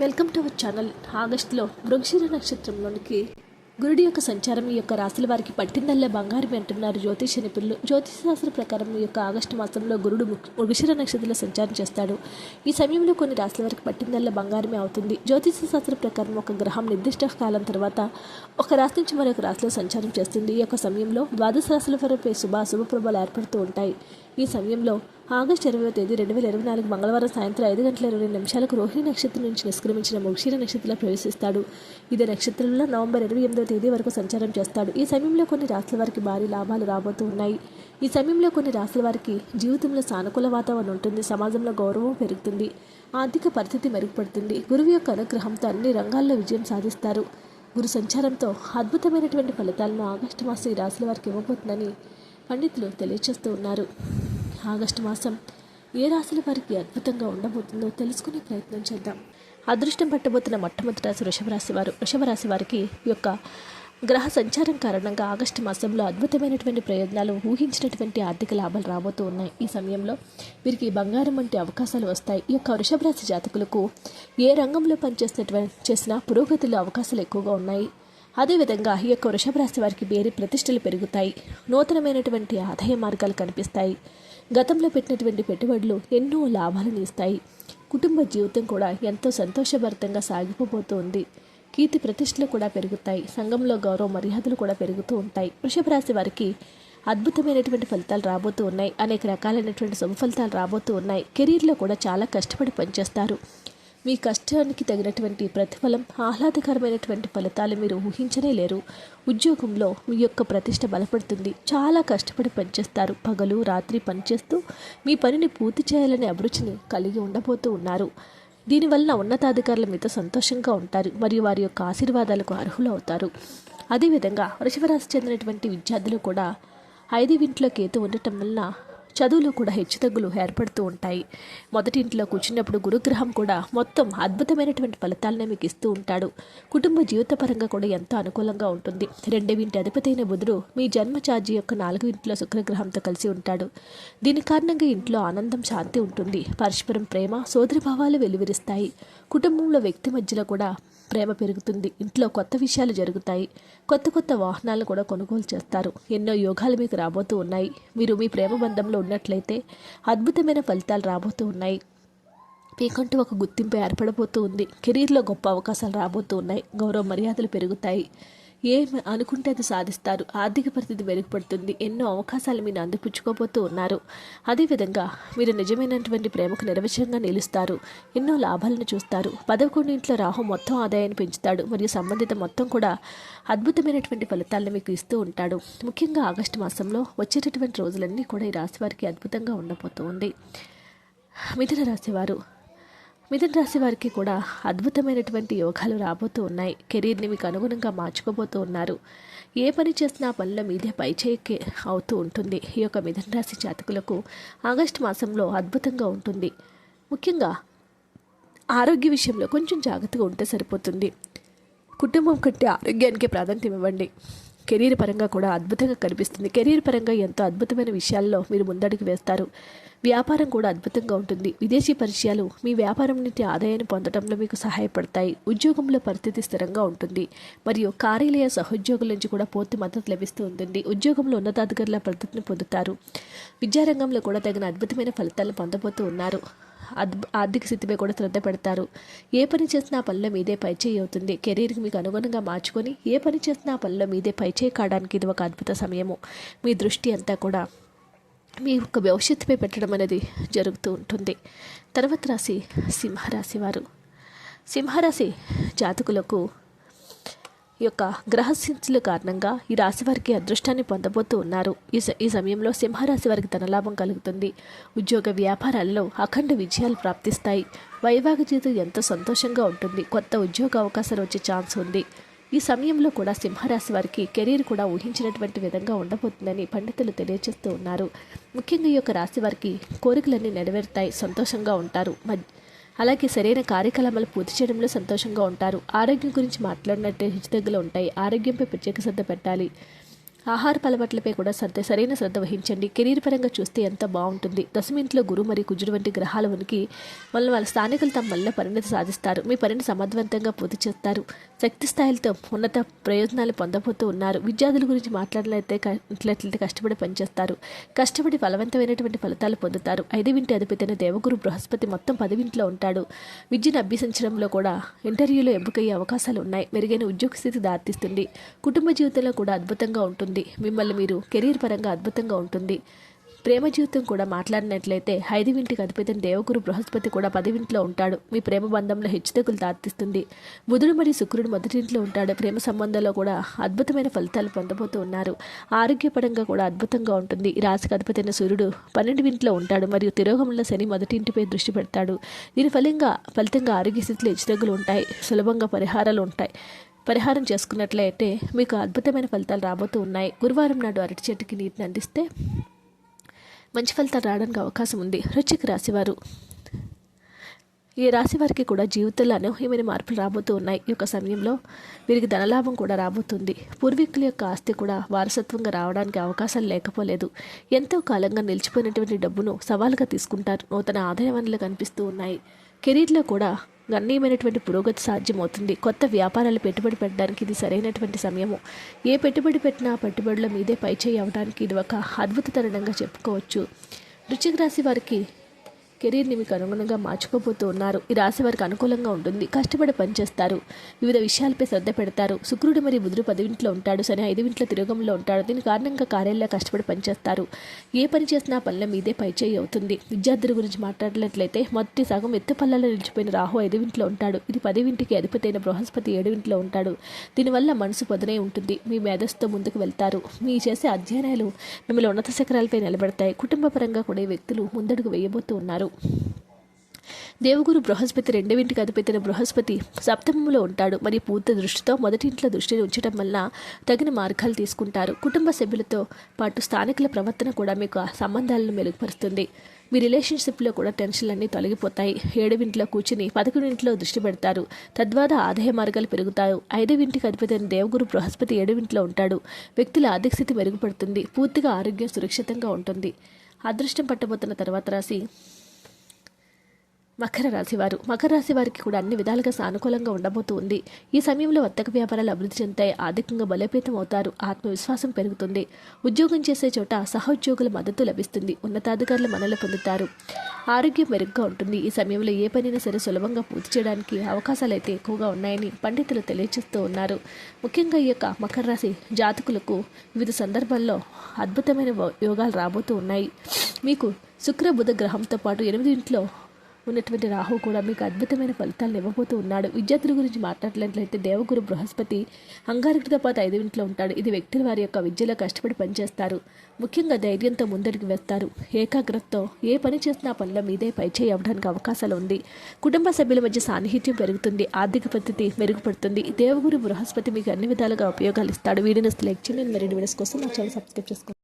Welcome to our channel. ఆగస్టులో మృగశిర నక్షత్రంలోనికి గురుడి యొక్క సంచారం ఈ యొక్క రాశుల వారికి పట్టిందల్లే బంగారం అంటున్నారు జ్యోతిష నిపుణులు. జ్యోతిష శాస్త్ర ప్రకారం ఈ యొక్క ఆగస్టు మాసంలో గురుడు మృగ- మృగశిర నక్షత్రంలో సంచారం చేస్తాడు. ఈ సమయంలో కొన్ని రాశుల వారికి పట్టిందల్లే బంగారమే అవుతుంది. జ్యోతిష శాస్త్ర ప్రకారం ఒక గ్రహం నిర్దిష్ట కాలం తర్వాత ఒక రాశి నుంచి మరొక రాశిలో సంచారం చేస్తుంది. ఈ యొక్క సమయంలో ద్వాదశ రాశుల వరపై శుభ అశుభప్రభాలు ఏర్పడుతూ ఉంటాయి. ఈ సమయంలో ఆగస్టు ఇరవై తేదీ రెండు వేల ఇరవై నాలుగు మంగళవారం సాయంత్రం ఐదు గంటల ఇరవై నిమిషాలకు రోహిణి నక్షత్రం నుంచి నిష్క్రమించిన ముక్షీర నక్షత్రంలో ప్రవేశిస్తాడు. ఇదే నక్షత్రంలో నవంబర్ ఇరవై ఎనిమిదవ తేదీ వరకు సంచారం చేస్తాడు. ఈ సమయంలో కొన్ని రాష్ట్రాల వారికి భారీ లాభాలు రాబోతూ ఉన్నాయి. ఈ సమయంలో కొన్ని రాష్ట్రాల వారికి జీవితంలో సానుకూల వాతావరణం ఉంటుంది. సమాజంలో గౌరవం పెరుగుతుంది. ఆర్థిక పరిస్థితి మెరుగుపడుతుంది. గురువు యొక్క అనుగ్రహంతో అన్ని రంగాల్లో విజయం సాధిస్తారు. గురు సంచారంతో అద్భుతమైనటువంటి ఫలితాలను ఆగస్టు మాసం ఈ రాశుల వారికి ఇవ్వబోతుందని పండితులు తెలియజేస్తూ ఉన్నారు. ఆగస్టు మాసం ఏ రాశుల వారికి అద్భుతంగా ఉండబోతుందో తెలుసుకునే ప్రయత్నం చేద్దాం. అదృష్టం పట్టబోతున్న మొట్టమొదటి రాశి వృషభరాశి వారు వృషభరాశి వారికి యొక్క గ్రహ సంచారం కారణంగా ఆగస్టు మాసంలో అద్భుతమైనటువంటి ప్రయోజనాలు ఊహించినటువంటి ఆర్థిక లాభాలు రాబోతూ ఉన్నాయి. ఈ సమయంలో వీరికి బంగారం వంటి అవకాశాలు వస్తాయి. ఈ యొక్క వృషభరాశి జాతకులకు ఏ రంగంలో పనిచేసినటువంటి చేసినా పురోగతిలో అవకాశాలు ఎక్కువగా ఉన్నాయి. అదేవిధంగా ఈ యొక్క వృషభరాశి వారికి వేరే ప్రతిష్టలు పెరుగుతాయి. నూతనమైనటువంటి ఆదాయ మార్గాలు కనిపిస్తాయి. గతంలో పెట్టినటువంటి పెట్టుబడులు ఎన్నో లాభాలను ఇస్తాయి. కుటుంబ జీవితం కూడా ఎంతో సంతోషభరితంగా సాగిపోబోతోంది. కీర్తి ప్రతిష్టలు కూడా పెరుగుతాయి. సంఘంలో గౌరవ మర్యాదలు కూడా పెరుగుతూ ఉంటాయి. వృషభ రాశి వారికి అద్భుతమైనటువంటి ఫలితాలు రాబోతూ ఉన్నాయి. అనేక రకాలైనటువంటి శుభ ఫలితాలు రాబోతూ ఉన్నాయి. కెరీర్లో కూడా చాలా కష్టపడి పనిచేస్తారు. మీ కష్టానికి తగినటువంటి ప్రతిఫలం ఆహ్లాదకరమైనటువంటి ఫలితాలు మీరు ఊహించనే లేరు. ఉద్యోగంలో మీ యొక్క ప్రతిష్ట బలపడుతుంది. చాలా కష్టపడి పనిచేస్తారు. పగలు రాత్రి పనిచేస్తూ మీ పనిని పూర్తి చేయాలనే అభిరుచిని కలిగి ఉండబోతూ ఉన్నారు. దీనివల్ల ఉన్నతాధికారులు మీతో సంతోషంగా ఉంటారు. మరియు వారి యొక్క ఆశీర్వాదాలకు అర్హులు అవుతారు అదేవిధంగా వృషభరాశి చెందినటువంటి విద్యార్థులు కూడా ఐదు వింట్లో కేతు ఉండటం వలన చదువులో కూడా హెచ్చుతగ్గులు ఏర్పడుతూ ఉంటాయి. మొదటి ఇంట్లో కూర్చున్నప్పుడు గురుగ్రహం కూడా మొత్తం అద్భుతమైనటువంటి ఫలితాలనే మీకు ఇస్తూ ఉంటాడు. కుటుంబ జీవితపరంగా కూడా ఎంతో అనుకూలంగా ఉంటుంది. రెండవ ఇంటి అధిపతైన బుధుడు మీ జన్మ ఛార్జీ యొక్క నాలుగు ఇంట్లో శుక్రగ్రహంతో కలిసి ఉంటాడు. దీని కారణంగా ఇంట్లో ఆనందం శాంతి ఉంటుంది. పరస్పరం ప్రేమ సోదరి భావాలు వెలువరిస్తాయి. కుటుంబంలో వ్యక్తి మధ్యలో కూడా ప్రేమ పెరుగుతుంది. ఇంట్లో కొత్త విషయాలు జరుగుతాయి. కొత్త కొత్త వాహనాలను కూడా కొనుగోలు చేస్తారు. ఎన్నో యోగాలు మీకు రాబోతూ ఉన్నాయి. మీరు మీ ప్రేమ బంధంలో ఉన్నట్లయితే అద్భుతమైన ఫలితాలు రాబోతూ ఉన్నాయి. మీకంటూ ఒక గుర్తింపు ఏర్పడబోతూ ఉంది. కెరీర్లో గొప్ప అవకాశాలు రాబోతూ ఉన్నాయి. గౌరవ మర్యాదలు పెరుగుతాయి. ఏం అనుకుంటే అది సాధిస్తారు. ఆర్థిక పరిస్థితి మెరుగుపడుతుంది. ఎన్నో అవకాశాలు మీరు అందిపుచ్చుకోబోతూ ఉన్నారు. అదేవిధంగా మీరు నిజమైనటువంటి ప్రేమకు నిర్వచనంగా నిలుస్తారు. ఎన్నో లాభాలను చూస్తారు. పదకొండు ఇంట్లో రాహు మొత్తం ఆదాయాన్ని పెంచుతాడు. మరియు సంబంధిత మొత్తం కూడా అద్భుతమైనటువంటి ఫలితాలను మీకు ఇస్తూ ఉంటాడు. ముఖ్యంగా ఆగస్టు మాసంలో వచ్చేటటువంటి రోజులన్నీ కూడా ఈ రాశి వారికి అద్భుతంగా ఉండబోతూ ఉంది మిథున రాశివారు మిథున రాశి వారికి కూడా అద్భుతమైనటువంటి యోగాలు రాబోతూ ఉన్నాయి. కెరీర్ని మీకు అనుగుణంగా మార్చుకోబోతూ ఉన్నారు. ఏ పని చేసినా పనిలో మీదే పైచేయకే అవుతూ ఉంటుంది. ఈ యొక్క మిథున రాశి జాతకులకు ఆగస్టు మాసంలో అద్భుతంగా ఉంటుంది. ముఖ్యంగా ఆరోగ్య విషయంలో కొంచెం జాగ్రత్తగా ఉంటే సరిపోతుంది. కుటుంబం కంటే ఆరోగ్యానికి ప్రాధాన్యత ఇవ్వండి. కెరీర్ పరంగా కూడా అద్భుతంగా కనిపిస్తుంది. కెరీర్ పరంగా ఎంతో అద్భుతమైన విషయాల్లో మీరు ముందడుగు వేస్తారు. వ్యాపారం కూడా అద్భుతంగా ఉంటుంది. విదేశీ పరిచయాలు మీ వ్యాపారం నుండి ఆదాయాన్ని పొందడంలో మీకు సహాయపడతాయి. ఉద్యోగంలో పరిస్థితి స్థిరంగా ఉంటుంది. మరియు కార్యాలయ సహోద్యోగుల నుంచి కూడా పూర్తి మద్దతు లభిస్తూ ఉంటుంది. ఉద్యోగంలో ఉన్నతాధికారుల మద్దతును పొందుతారు. విద్యారంగంలో కూడా తగిన అద్భుతమైన ఫలితాలను పొందబోతూ ఉన్నారు. ఆర్థిక స్థితిపై కూడా శ్రద్ధ పెడతారు. ఏ పని చేసినా ఆ పనిలో మీదే పైచేయి అవుతుంది. కెరీర్కి మీకు అనుగుణంగా మార్చుకొని ఏ పని చేసినా ఆ పనిలో మీదే పైచేయి కావడానికి ఇది ఒక అద్భుత సమయము. మీ దృష్టి అంతా కూడా మీ యొక్క భవిష్యత్తుపై పెట్టడం అనేది జరుగుతూ ఉంటుంది. తర్వాత రాశి సింహరాశి వారు. సింహరాశి జాతకులకు యొక్క గ్రహస్థితుల కారణంగా ఈ రాశి వారికి అదృష్టాన్ని పొందబోతూ ఉన్నారు. ఈ స- ఈ సమయంలో సింహరాశి వారికి ధనలాభం కలుగుతుంది. ఉద్యోగ వ్యాపారాల్లో అఖండ విజయాలు ప్రాప్తిస్తాయి. వైవాహిక జీవితం ఎంతో సంతోషంగా ఉంటుంది. కొత్త ఉద్యోగ అవకాశాలు వచ్చే ఛాన్స్ ఉంది. ఈ సమయంలో కూడా సింహరాశి వారికి కెరీర్ కూడా ఊహించినటువంటి విధంగా ఉండబోతుందని పండితులు తెలియజేస్తూ ఉన్నారు. ముఖ్యంగా ఈ యొక్క రాశి వారికి కోరికలన్నీ నెరవేరుతాయి. సంతోషంగా ఉంటారు. మధ్య అలాగే సరైన కార్యకలాపాలు పూర్తి చేయడంలో సంతోషంగా ఉంటారు. ఆరోగ్యం గురించి మాట్లాడినట్టే హెచ్చుతగ్గులు ఉంటాయి. ఆరోగ్యంపై ప్రత్యేక శ్రద్ధ పెట్టాలి. ఆహార అలవాట్లపై కూడా శ్రద్ధ సరైన శ్రద్ధ వహించండి. కెరీర్ పరంగా చూస్తే ఎంత బాగుంటుంది? దశమింట్లో గురు మరియు కుజుడు వంటి గ్రహాల ఉనికి వల్ల వాళ్ళ స్థానికులు తమ వల్ల పరిణతి సాధిస్తారు. మీ పనిని సమర్థవంతంగా పూర్తి చేస్తారు. శక్తి స్థాయిలతో ఉన్నత ప్రయోజనాలు పొందబోతూ ఉన్నారు. విద్యార్థుల గురించి మాట్లాడలేతే కష్టపడి పనిచేస్తారు. కష్టపడి బలవంతమైనటువంటి ఫలితాలు పొందుతారు. ఐదు వింటి అధిపతైన దేవగురు బృహస్పతి మొత్తం పదివింట్లో ఉంటాడు. విద్యను అభ్యసించడంలో కూడా ఇంటర్వ్యూలో ఎంపికయ్యే అవకాశాలు ఉన్నాయి. మెరుగైన ఉద్యోగ స్థితి దారితీస్తుంది. కుటుంబ జీవితంలో కూడా అద్భుతంగా ఉంటుంది. మిమ్మల్ని మీరు కెరీర్ పరంగా అద్భుతంగా ఉంటుంది. ప్రేమ జీవితం కూడా మాట్లాడినట్లయితే ఐదువింటికి అధిపతి దేవగురు బృహస్పతి కూడా పదివింట్లో ఉంటాడు. మీ ప్రేమ బంధంలో హెచ్చుతగ్గులు దారితీస్తుంది బుధుడు మరియు శుక్రుడు మొదటి ఇంట్లో ఉంటాడు. ప్రేమ సంబంధంలో కూడా అద్భుతమైన ఫలితాలు పొందబోతూ ఉన్నారు. ఆరోగ్యపరంగా కూడా అద్భుతంగా ఉంటుంది. రాశికి అధిపతి సూర్యుడు పన్నెండు వింట్లో ఉంటాడు మరియు తిరోగంలో శని మొదటి ఇంటిపై దృష్టి పెడతాడు. దీని ఫలంగా ఫలితంగా ఆరోగ్య స్థితిలో హెచ్చుతగ్గులు ఉంటాయి. సులభంగా పరిహారాలు ఉంటాయి. పరిహారం చేసుకున్నట్లయితే మీకు అద్భుతమైన ఫలితాలు రాబోతూ ఉన్నాయి. గురువారం నాడు అరటి చెట్టుకి నీటిని అందిస్తే మంచి ఫలితాలు రావడానికి అవకాశం ఉంది. రుచికి రాశివారు. ఈ రాశి వారికి కూడా జీవితంలో అనూహ్యమైన మార్పులు రాబోతూ ఉన్నాయి. ఈ యొక్క సమయంలో వీరికి ధనలాభం కూడా రాబోతుంది. పూర్వీకుల యొక్క ఆస్తి కూడా వారసత్వంగా రావడానికి అవకాశాలు లేకపోలేదు. ఎంతో కాలంగా నిలిచిపోయినటువంటి డబ్బును సవాలుగా తీసుకుంటారు. నూతన ఆదాయ వనరులు కనిపిస్తూ ఉన్నాయి. కెరీర్లో కూడా గణనీయమైనటువంటి పురోగతి సాధ్యమవుతుంది. కొత్త వ్యాపారాలు పెట్టుబడి పెట్టడానికి ఇది సరైనటువంటి సమయము. ఏ పెట్టుబడి పెట్టినా పెట్టుబడుల మీదే పైచేయి అవడానికి ఇది ఒక అద్భుత తరుణంగా చెప్పుకోవచ్చు. వృశ్చిక రాశి వారికి కెరీర్ని మీకు అనుగుణంగా మార్చుకోబోతూ ఉన్నారు. ఈ రాశి వారికి అనుకూలంగా ఉంటుంది. కష్టపడి పనిచేస్తారు. వివిధ విషయాలపై శ్రద్ధ పెడతారు. శుక్రుడు మరియు బుధుడు పదివింట్లో ఉంటాడు. శని ఐదువింట్ల తిరోగంలో ఉంటాడు. దీని కారణంగా కార్యాలయంలో కష్టపడి పనిచేస్తారు. ఏ పని చేసినా పనుల మీదే పైచేయి అవుతుంది. విద్యార్థుల గురించి మాట్లాడినట్లయితే మొదటి సగం ఎత్తు పల్లలో నిలిచిపోయిన రాహు ఐదువింట్లో ఉంటాడు. ఇది పదివింటికి అధిపతి అయిన బృహస్పతి ఏడువింట్లో ఉంటాడు. దీనివల్ల మనసు పొదనై ఉంటుంది. మీ మేధస్సుతో ముందుకు వెళ్తారు. మీ చేసే అధ్యయనాలు మిమ్మల్ని ఉన్నత శిఖరాలపై నిలబెడతాయి. కుటుంబ పరంగా కూడా ఈ వ్యక్తులు ముందడుగు వేయబోతూ ఉన్నారు. దేవగురు బృహస్పతి రెండవింటికి అధిపతిన బృహస్పతి సప్తమంలో ఉంటాడు. మరి పూర్తి దృష్టితో మొదటి ఇంట్లో దృష్టిని ఉంచడం వల్ల తగిన మార్గాలు తీసుకుంటారు. కుటుంబ సభ్యులతో పాటు స్థానికుల ప్రవర్తన కూడా మీకు ఆ సంబంధాలను మెరుగుపరుస్తుంది. మీ రిలేషన్షిప్లో కూడా టెన్షన్లన్నీ తొలగిపోతాయి. ఏడవింట్లో కూర్చుని పదకొండింట్లో దృష్టి పెడతారు. తద్వారా ఆదాయ మార్గాలు పెరుగుతాయి. ఐదవింటికి అధిపతి దేవగురు బృహస్పతి ఏడవింట్లో ఉంటాడు. వ్యక్తుల ఆర్థిక స్థితి మెరుగుపడుతుంది. పూర్తిగా ఆరోగ్యం సురక్షితంగా ఉంటుంది. అదృష్టం పట్టబోతున్న తర్వాత రాసి మకర రాశి వారు. మకర రాశి వారికి కూడా అన్ని విధాలుగా సానుకూలంగా ఉండబోతూ ఉంది. ఈ సమయంలో వర్తక వ్యాపారాలు అభివృద్ధి చెందుతాయి. ఆర్థికంగా బలోపేతం అవుతారు. ఆత్మవిశ్వాసం పెరుగుతుంది. ఉద్యోగం చేసే చోట సహోద్యోగుల మద్దతు లభిస్తుంది. ఉన్నతాధికారుల మనలు పొందుతారు. ఆరోగ్యం మెరుగ్గా ఉంటుంది. ఈ సమయంలో ఏ పనైనా సరే సులభంగా పూర్తి చేయడానికి అవకాశాలు అయితే ఎక్కువగా ఉన్నాయని పండితులు తెలియజేస్తూ ఉన్నారు. ముఖ్యంగా ఈ యొక్క మకర రాశి జాతకులకు వివిధ సందర్భాల్లో అద్భుతమైన యోగాలు రాబోతూ ఉన్నాయి. మీకు శుక్ర బుధ గ్రహంతో పాటు ఎనిమిది ఇంట్లో ఉన్నటువంటి రాహు కూడా మీకు అద్భుతమైన ఫలితాలను ఇవ్వబోతూ ఉన్నాడు. విద్యార్థుల గురించి మాట్లాడినట్లయితే దేవగురు బృహస్పతి అంగారకుడితో పాటు ఐదు ఇంట్లో ఉంటాడు. ఇది వ్యక్తులు వారి యొక్క విద్యలో కష్టపడి పనిచేస్తారు. ముఖ్యంగా ధైర్యంతో ముందరికి వేస్తారు. ఏకాగ్రతతో ఏ పని చేసినా పనిలో మీదే పైచేయి అవ్వడానికి అవకాశాలు ఉంది. కుటుంబ సభ్యుల మధ్య సాన్నిహిత్యం పెరుగుతుంది. ఆర్థిక పద్ధతి మెరుగుపడుతుంది. దేవగురు బృహస్పతి మీకు అన్ని విధాలుగా ఉపయోగాలు ఇస్తాడు. వీడియోస్ లైక్ చేయండి. మరిన్ని వీడియోస్ కోసం మా ఛానల్ సబ్స్క్రైబ్ చేసుకోండి.